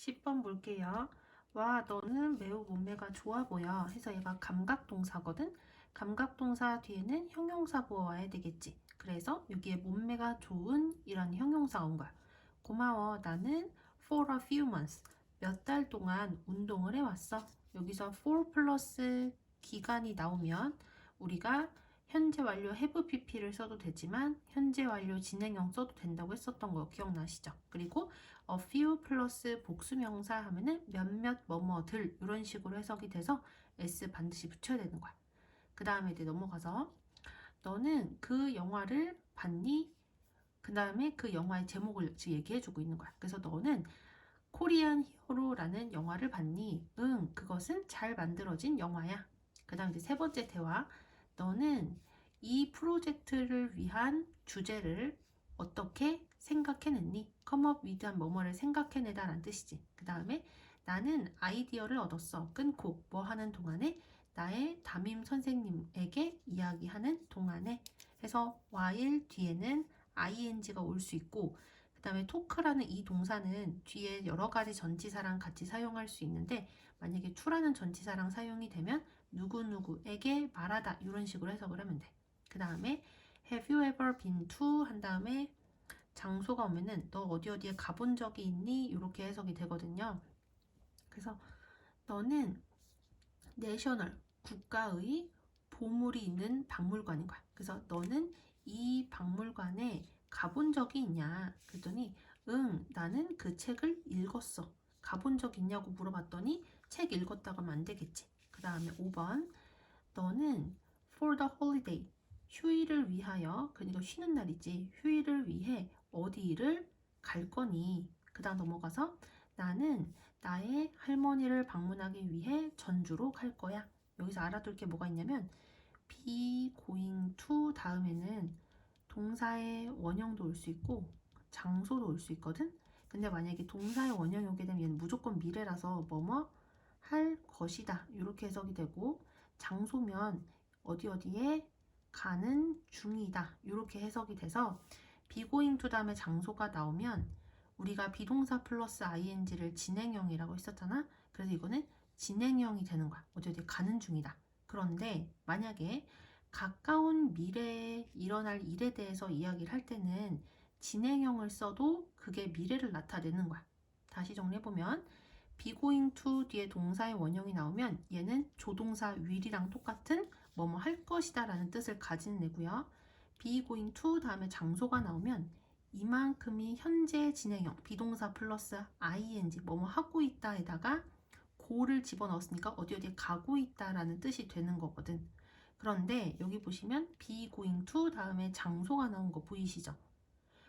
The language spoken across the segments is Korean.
10번 볼게요. 와, 너는 매우 몸매가 좋아 보여. 해서 얘가 감각동사거든. 감각동사 뒤에는 형용사 보아야 되겠지. 그래서 여기에 몸매가 좋은 이런 형용사가 온 거야. 고마워. 나는 for a few months. 몇 달 동안 운동을 해왔어. 여기서 for 플러스 기간이 나오면 우리가 현재 완료 have pp를 써도 되지만 현재 완료 진행형 써도 된다고 했었던 거 기억나시죠? 그리고 a few 플러스 복수명사 하면은 몇몇 뭐뭐들 이런 식으로 해석이 돼서 s 반드시 붙여야 되는 거야. 그 다음에 이제 넘어가서 너는 그 영화를 봤니? 그 다음에 그 영화의 제목을 얘기해주고 있는 거야. 그래서 너는 코리안 히어로라는 영화를 봤니? 응, 그것은 잘 만들어진 영화야. 그 다음 이제 세 번째 대화. 너는 이 프로젝트를 위한 주제를 어떻게 생각해냈니? Come up with 한 뭐뭐를 생각해내다 라는 뜻이지. 그 다음에 나는 아이디어를 얻었어. 끊고 뭐 하는 동안에 나의 담임 선생님에게 이야기하는 동안에 해서 while 뒤에는 ing가 올 수 있고 그 다음에 토크라는 이 동사는 뒤에 여러 가지 전치사랑 같이 사용할 수 있는데 만약에 to라는 전치사랑 사용이 되면 누구누구에게 말하다 이런 식으로 해석을 하면 돼. 그 다음에 have you ever been to 한 다음에 장소가 오면은 너 어디 어디에 가본 적이 있니? 이렇게 해석이 되거든요. 그래서 너는 내셔널 국가의 보물이 있는 박물관인 거야. 그래서 너는 이 박물관에 가본 적이 있냐? 그랬더니 응, 나는 그 책을 읽었어. 가본 적 있냐고 물어봤더니 책 읽었다고 하면 안 되겠지. 그 다음에 5번 너는 for the holiday 휴일을 위하여 그러니까 쉬는 날이지 휴일을 위해 어디를 갈 거니? 그 다음 넘어가서 나는 나의 할머니를 방문하기 위해 전주로 갈 거야. 여기서 알아둘 게 뭐가 있냐면 be going to 다음에는 동사의 원형도 올 수 있고 장소도 올 수 있거든? 근데 만약에 동사의 원형이 오게 되면 얘는 무조건 미래라서 뭐뭐 할 것이다. 이렇게 해석이 되고 장소면 어디 어디에 가는 중이다. 이렇게 해석이 돼서 비고잉 투 다음에 장소가 나오면 우리가 비동사 플러스 ing를 진행형이라고 했었잖아? 그래서 이거는 진행형이 되는 거야. 어디 가는 중이다. 그런데 만약에 가까운 미래에 일어날 일에 대해서 이야기를 할 때는 진행형을 써도 그게 미래를 나타내는 거야. 다시 정리해보면 going to 뒤에 동사의 원형이 나오면 얘는 조동사 will이랑 똑같은 뭐뭐 할 것이다 라는 뜻을 가지는 애고요. Be going to 다음에 장소가 나오면 이만큼이 현재 진행형 비동사 플러스 ing 뭐뭐 하고 있다에다가 고를 집어넣었으니까 어디 어디에 가고 있다라는 뜻이 되는 거거든. 그런데 여기 보시면 be going to 다음에 장소가 나온 거 보이시죠?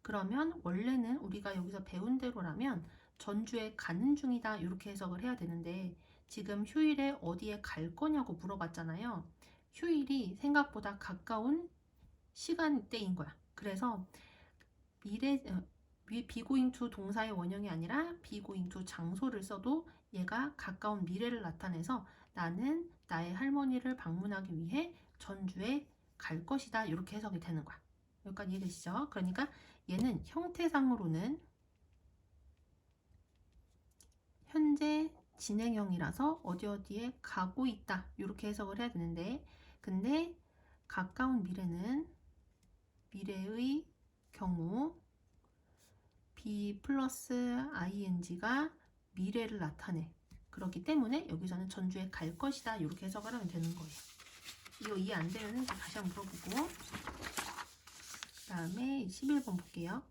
그러면 원래는 우리가 여기서 배운 대로라면 전주에 가는 중이다 이렇게 해석을 해야 되는데 지금 휴일에 어디에 갈 거냐고 물어봤잖아요. 휴일이 생각보다 가까운 시간대인 거야. 그래서 미래 비고잉 투 동사의 원형이 아니라 비고잉 투 장소를 써도 얘가 가까운 미래를 나타내서 나는 나의 할머니를 방문하기 위해 전주에 갈 것이다 이렇게 해석이 되는 거야. 여기까지 이해되시죠? 그러니까 얘는 형태상으로는 현재 진행형이라서 어디 어디에 가고 있다 이렇게 해석을 해야 되는데 근데 가까운 미래는 미래의 경우 be 플러스 ing가 미래를 나타내. 그렇기 때문에 여기서는 전주에 갈 것이다. 이렇게 해석을 하면 되는 거예요. 이거 이해 안 되면 다시 한번 물어보고. 그 다음에 11번 볼게요.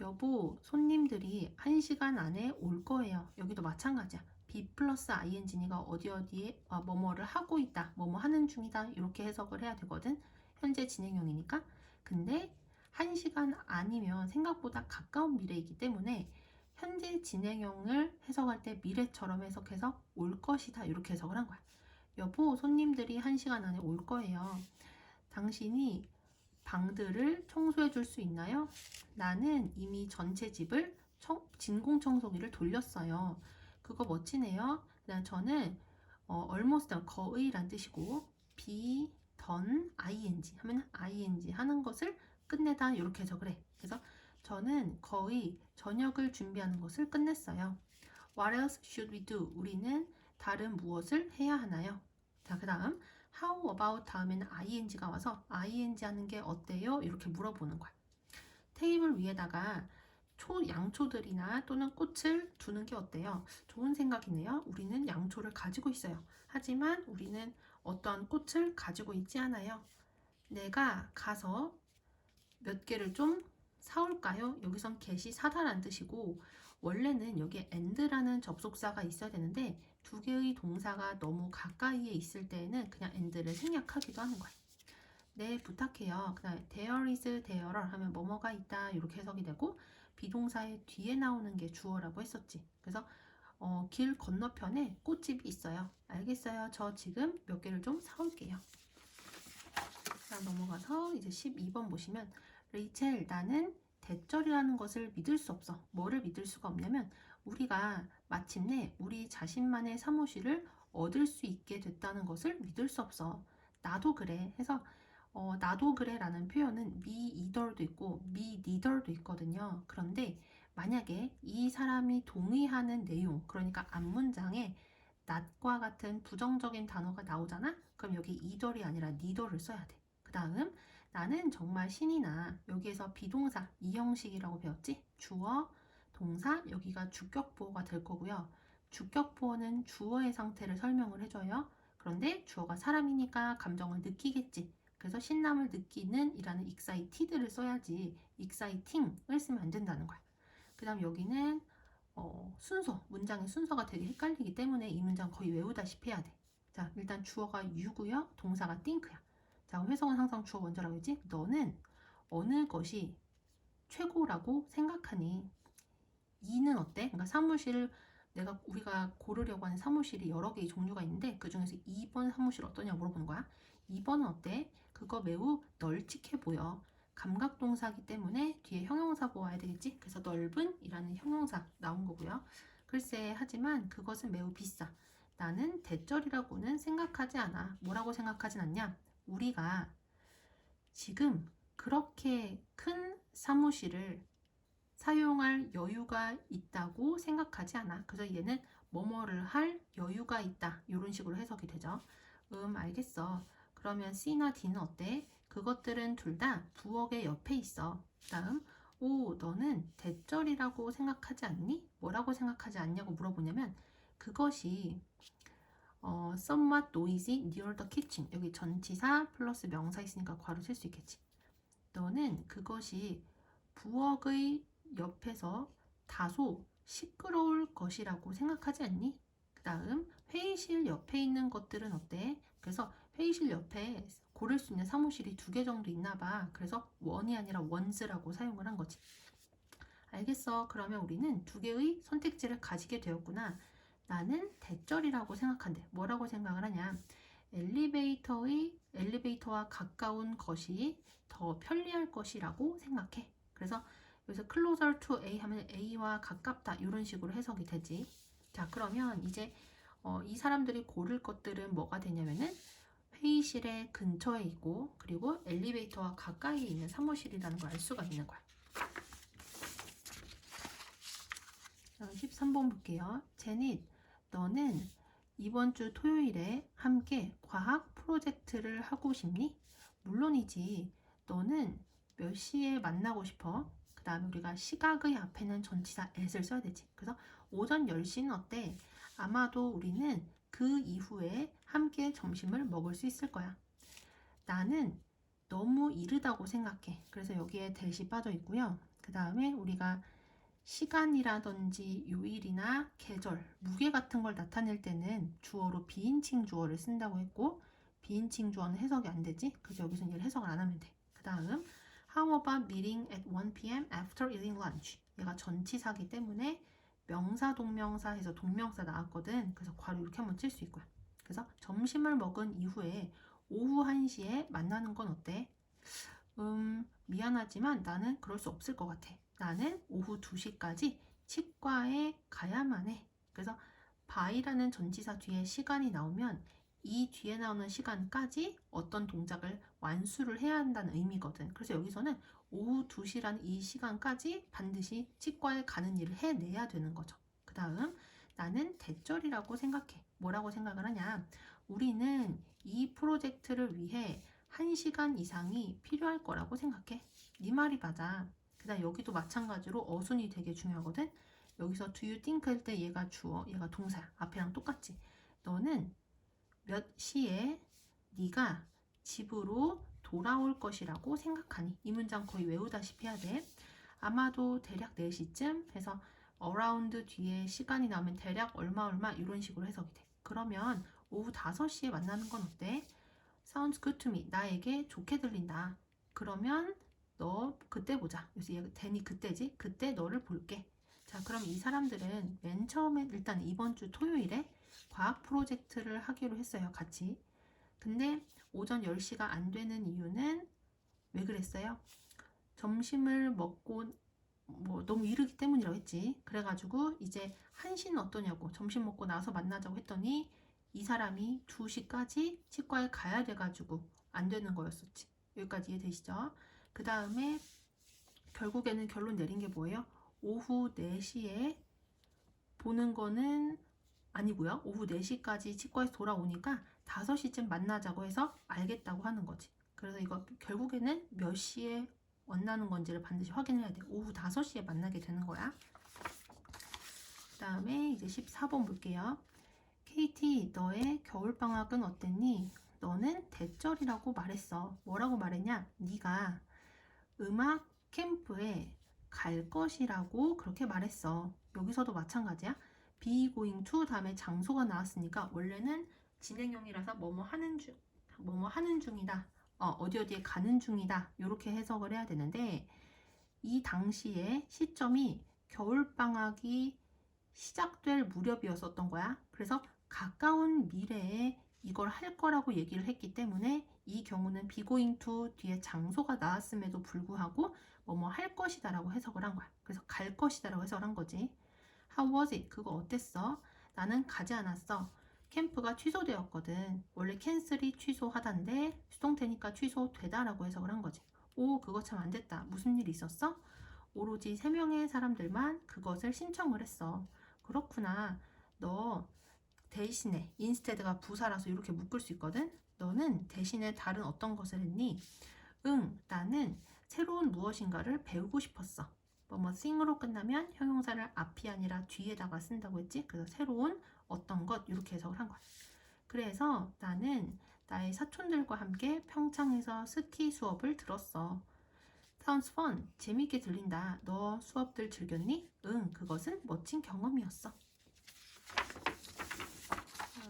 여보, 손님들이 1시간 안에 올 거예요. 여기도 마찬가지야. be 플러스 ing니가 어디 어디에 아, 뭐뭐를 하고 있다, 뭐뭐 하는 중이다. 이렇게 해석을 해야 되거든. 현재 진행형이니까. 근데 1시간 아니면 생각보다 가까운 미래이기 때문에 현재 진행형을 해석할 때 미래처럼 해석해서 올 것이다 이렇게 해석을 한 거야. 여보, 손님들이 1시간 안에 올 거예요. 당신이 방들을 청소해 줄 수 있나요? 나는 이미 전체 집을 청, 진공 청소기를 돌렸어요. 그거 멋지네요. 그다음 저는 어, almost 거의란 뜻이고 be done ing 하면 ing 하는 것을 끝내다 이렇게 해석을 해. 그래서 저는 거의 저녁을 준비하는 것을 끝냈어요. What else should we do? 우리는 다른 무엇을 해야 하나요? 자, 그 다음 How about 다음에는 ing가 와서 ing 하는 게 어때요? 이렇게 물어보는 거야. 테이블 위에다가 초, 양초들이나 또는 꽃을 두는 게 어때요? 좋은 생각이네요. 우리는 양초를 가지고 있어요. 하지만 우리는 어떠한 꽃을 가지고 있지 않아요. 내가 가서 몇 개를 좀 사올까요? 여기선 get이 사다란 뜻이고 원래는 여기에 and라는 접속사가 있어야 되는데 두 개의 동사가 너무 가까이에 있을 때에는 그냥 and를 생략하기도 하는 거예요. 네, 부탁해요. 그다음에 there is, there 하면 뭐뭐가 있다 이렇게 해석이 되고 비동사의 뒤에 나오는 게 주어라고 했었지. 그래서 어, 길 건너편에 꽃집이 있어요. 알겠어요. 저 지금 몇 개를 좀 사올게요. 자, 넘어가서 이제 12번 보시면 레이첼 나는 대절이라는 것을 믿을 수 없어. 뭐를 믿을 수가 없냐면 우리가 마침내 우리 자신만의 사무실을 얻을 수 있게 됐다는 것을 믿을 수 없어. 나도 그래. 해서 어, 나도 그래 라는 표현은 me either도 있고 me neither도 있거든요. 그런데 만약에 이 사람이 동의하는 내용, 그러니까 앞 문장에 not과 같은 부정적인 단어가 나오잖아? 그럼 여기 either이 아니라 neither를 써야 돼. 그 다음 나는 정말 신이 나. 여기에서 비동사 이 형식이라고 배웠지? 주어, 동사, 여기가 주격보어가 될 거고요. 주격보어는 주어의 상태를 설명을 해줘요. 그런데 주어가 사람이니까 감정을 느끼겠지. 그래서 신남을 느끼는 이라는 excited를 써야지 exciting을 쓰면 안 된다는 거야. 그 다음 여기는 어, 순서, 문장의 순서가 되게 헷갈리기 때문에 이 문장 거의 외우다시피 해야 돼. 자, 일단 주어가 you고요. 동사가 think야. 자, 회성은 항상 주어 먼저라고 했지? 너는 어느 것이 최고라고 생각하니? 이는 어때? 그러니까 사무실을 내가 우리가 고르려고 하는 사무실이 여러 개의 종류가 있는데 그 중에서 2번 사무실 어떠냐 물어보는 거야. 2번은 어때? 그거 매우 널찍해 보여. 감각 동사기 때문에 뒤에 형용사 보아야 되겠지? 그래서 넓은 이라는 형용사 나온 거고요. 글쎄 하지만 그것은 매우 비싸. 나는 대절이라고는 생각하지 않아. 뭐라고 생각하진 않냐? 우리가 지금 그렇게 큰 사무실을 사용할 여유가 있다고 생각하지 않아. 그래서 얘는 뭐뭐를 할 여유가 있다. 이런 식으로 해석이 되죠. 음, 알겠어. 그러면 C나 D는 어때? 그것들은 둘 다 부엌의 옆에 있어. 다음, 오, 너는 대절이라고 생각하지 않니? 뭐라고 생각하지 않냐고 물어보냐면 그것이 어, somewhat noisy near the kitchen. 여기 전치사 플러스 명사 있으니까 괄호 칠 수 있겠지. 너는 그것이 부엌의 옆에서 다소 시끄러울 것이라고 생각하지 않니? 그 다음 회의실 옆에 있는 것들은 어때? 그래서 회의실 옆에 고를 수 있는 사무실이 두 개 정도 있나 봐. 그래서 원이 아니라 원즈라고 사용을 한 거지. 알겠어. 그러면 우리는 두 개의 선택지를 가지게 되었구나. 나는 대절이라고 생각한대. 뭐라고 생각을 하냐? 엘리베이터의 엘리베이터와 가까운 것이 더 편리할 것이라고 생각해. 그래서 여기서 closer to A 하면 A와 가깝다 이런 식으로 해석이 되지. 자, 그러면 이제 어, 이 사람들이 고를 것들은 뭐가 되냐면은 회의실의 근처에 있고 그리고 엘리베이터와 가까이에 있는 사무실이라는 걸 알 수가 있는 거야. 자, 13번 볼게요. 제닛, 너는 이번 주 토요일에 함께 과학 프로젝트를 하고 싶니? 물론이지. 너는 몇 시에 만나고 싶어? 그 다음에 우리가 시각의 앞에는 전치사 at을 써야 되지. 그래서 오전 10시는 어때? 아마도 우리는 그 이후에 함께 점심을 먹을 수 있을 거야. 나는 너무 이르다고 생각해. 그래서 여기에 대시 빠져 있고요. 그 다음에 우리가 시간이라든지 요일이나 계절, 무게 같은 걸 나타낼 때는 주어로 비인칭 주어를 쓴다고 했고 비인칭 주어는 해석이 안 되지. 그래서 여기서 얘를 해석을 안 하면 돼. 그 다음 How about meeting at 1 p.m. after eating lunch? 얘가 전치사기 때문에 명사 동명사 해서 동명사 나왔거든. 그래서 괄호 이렇게 한번 칠 수 있고요. 그래서 점심을 먹은 이후에 오후 1시에 만나는 건 어때? 음, 미안하지만 나는 그럴 수 없을 것 같아. 나는 오후 2시까지 치과에 가야만 해. 그래서 by라는 전치사 뒤에 시간이 나오면 이 뒤에 나오는 시간까지 어떤 동작을 완수를 해야 한다는 의미거든. 그래서 여기서는 오후 2시라는 이 시간까지 반드시 치과에 가는 일을 해내야 되는 거죠. 그 다음, 나는 대절이라고 생각해. 뭐라고 생각을 하냐? 우리는 이 프로젝트를 위해 1시간 이상이 필요할 거라고 생각해. 네 말이 맞아. 그다음 여기도 마찬가지로 어순이 되게 중요하거든. 여기서 do you think 할 때 얘가 주어, 얘가 동사야. 앞에랑 똑같지. 너는 몇 시에 네가 집으로 돌아올 것이라고 생각하니? 이 문장 거의 외우다시피 해야 돼. 아마도 대략 4시쯤 해서 around 뒤에 시간이 나오면 대략 얼마 얼마 이런 식으로 해석이 돼. 그러면 오후 5시에 만나는 건 어때? Sounds good to me. 나에게 좋게 들린다. 그러면 너 그때 보자. 그래서 얘 데니 그때지? 그때 너를 볼게. 자, 그럼 이 사람들은 맨 처음에 일단 이번 주 토요일에 과학 프로젝트를 하기로 했어요. 같이. 근데 오전 10시가 안 되는 이유는 왜 그랬어요? 점심을 먹고 뭐 너무 이르기 때문이라고 했지. 그래가지고 이제 1시는 어떠냐고 점심 먹고 나서 만나자고 했더니 이 사람이 2시까지 치과에 가야 돼가지고 안 되는 거였었지. 여기까지 이해되시죠? 그 다음에 결국에는 결론 내린 게 뭐예요? 오후 4시에 보는 거는 아니고요. 오후 4시까지 치과에서 돌아오니까 5시쯤 만나자고 해서 알겠다고 하는 거지. 그래서 이거 결국에는 몇 시에 만나는 건지를 반드시 확인해야 돼. 오후 5시에 만나게 되는 거야. 그 다음에 이제 14번 볼게요. 케이티, 너의 겨울방학은 어땠니? 너는 대절이라고 말했어. 뭐라고 말했냐? 네가 음악 캠프에 갈 것이라고 그렇게 말했어. 여기서도 마찬가지야. be going to 다음에 장소가 나왔으니까 원래는 진행형이라서 뭐뭐 하는 중 뭐뭐 하는 중이다. 어, 어디 어디에 가는 중이다. 이렇게 해석을 해야 되는데 이 당시에 시점이 겨울 방학이 시작될 무렵이었었던 거야. 그래서 가까운 미래에 이걸 할 거라고 얘기를 했기 때문에 이 경우는 going to 뒤에 장소가 나왔음에도 불구하고 뭐뭐 할 것이다 라고 해석을 한 거야. 그래서 갈 것이다 라고 해석을 한 거지. How was it? 그거 어땠어? 나는 가지 않았어. 캠프가 취소되었거든. 원래 캔슬이 취소하단데 수동태니까 취소되다라고 해석을 한 거지. 오, 그거 참 안 됐다. 무슨 일 있었어? 오로지 3명의 사람들만 그것을 신청을 했어. 그렇구나. 너 대신에 인스테드가 부사라서 이렇게 묶을 수 있거든. 너는 대신에 다른 어떤 것을 했니? 응, 나는 새로운 무엇인가를 배우고 싶었어. 뭐뭐 thing으로 끝나면 형용사를 앞이 아니라 뒤에다가 쓴다고 했지. 그래서 새로운 어떤 것 이렇게 해석을 한 거야. 그래서 나는 나의 사촌들과 함께 평창에서 스키 수업을 들었어. Sounds fun. 재밌게 들린다. 너 수업들 즐겼니? 응, 그것은 멋진 경험이었어.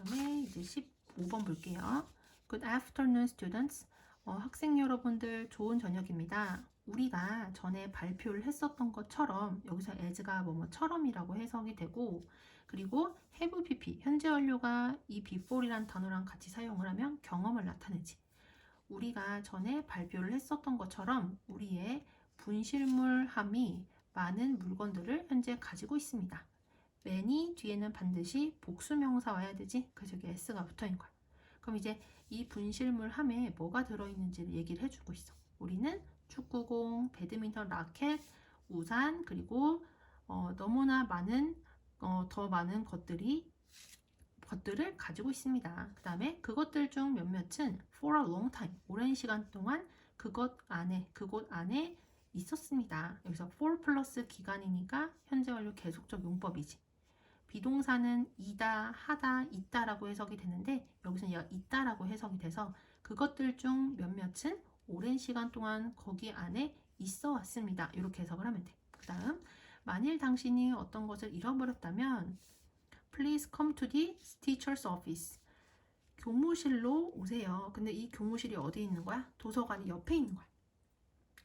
다음에 이제 15번 볼게요. Good afternoon, students. 어, 학생 여러분들 좋은 저녁입니다. 우리가 전에 발표를 했었던 것처럼 여기서 as가 뭐뭐처럼이라고 해석이 되고 그리고 have pp 현재 완료가 이 before이란 단어랑 같이 사용을 하면 경험을 나타내지. 우리가 전에 발표를 했었던 것처럼 우리의 분실물함이 많은 물건들을 현재 가지고 있습니다. many 뒤에는 반드시 복수명사 와야 되지. 그래서 여기 s가 붙어 있는 거야. 그럼 이제 이 분실물함에 뭐가 들어있는지를 얘기를 해주고 있어. 우리는 축구공, 배드민턴 라켓, 우산 그리고 어, 너무나 많은 어, 더 많은 것들이 것들을 가지고 있습니다. 그 다음에 그것들 중 몇몇은 for a long time 오랜 시간 동안 그것 안에 그곳 안에 있었습니다. 여기서 for 플러스 기간이니까 현재 완료 계속적 용법이지. 비동사는 이다, 하다, 있다라고 해석이 되는데 여기서는 있다라고 해석이 돼서 그것들 중 몇몇은 오랜 시간 동안 거기 안에 있어 왔습니다. 이렇게 해석을 하면 돼. 그 다음 만일 당신이 어떤 것을 잃어버렸다면 Please come to the teacher's office. 교무실로 오세요. 근데 이 교무실이 어디에 있는 거야? 도서관이 옆에 있는 거야.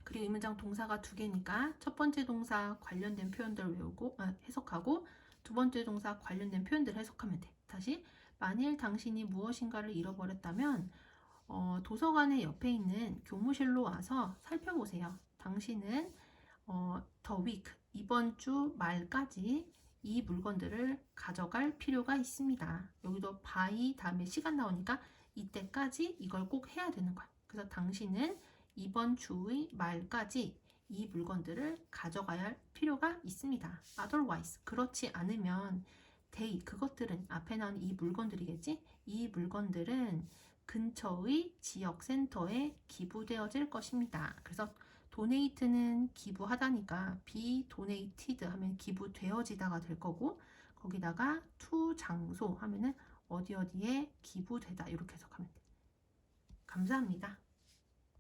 그리고 이 문장 동사가 두 개니까 첫 번째 동사 관련된 표현들 을 외우고 아, 해석하고 두 번째 동사 관련된 표현들 을 해석하면 돼. 다시 만일 당신이 무엇인가를 잃어버렸다면 어, 도서관의 옆에 있는 교무실로 와서 살펴보세요. 당신은 어, 더 week 이번 주 말까지 이 물건들을 가져갈 필요가 있습니다. 여기도 by 다음에 시간 나오니까 이때까지 이걸 꼭 해야 되는 거야. 그래서 당신은 이번 주의 말까지 이 물건들을 가져가야 할 필요가 있습니다. Otherwise, 그렇지 않으면 데이 그것들은 앞에 나온 이 물건들이겠지? 이 물건들은 근처의 지역 센터에 기부되어질 것입니다. 그래서 도네이트는 기부하다니까 be donated 하면 기부되어지다가 될 거고 거기다가 to 장소 하면은 어디 어디에 기부되다 이렇게 해석하면 돼. 감사합니다.